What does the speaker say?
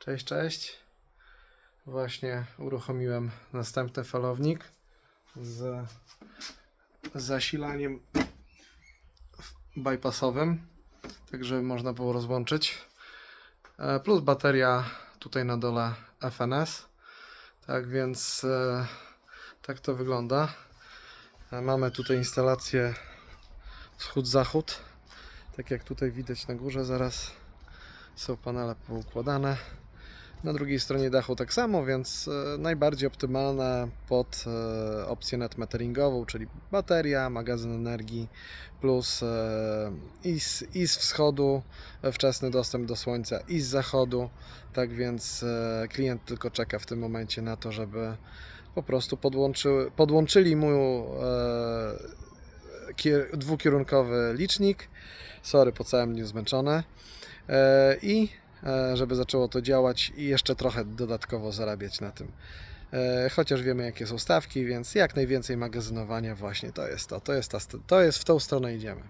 Cześć, cześć. Właśnie uruchomiłem następny falownik z zasilaniem bypassowym, tak żeby można było rozłączyć. E, Plus bateria tutaj na dole FNS. Tak więc e, tak to wygląda. E, Mamy tutaj instalację wschód-zachód. Tak jak tutaj widać na górze zaraz są panele poukładane. Na drugiej stronie dachu tak samo, więc e, najbardziej optymalne pod e, opcję net meteringową, czyli bateria, magazyn energii plus e, i z, i z wschodu wczesny dostęp do słońca i z zachodu. Tak więc klient tylko czeka w tym momencie na to, żeby po prostu podłączy, podłączyli mu e, kier, dwukierunkowy licznik. Sorry, po całym dniu zmęczony. E, I żeby zaczęło to działać i jeszcze trochę dodatkowo zarabiać na tym. E, Chociaż wiemy jakie są stawki, więc jak najwięcej magazynowania właśnie to jest to. To jest, ta, to jest w tą stronę idziemy.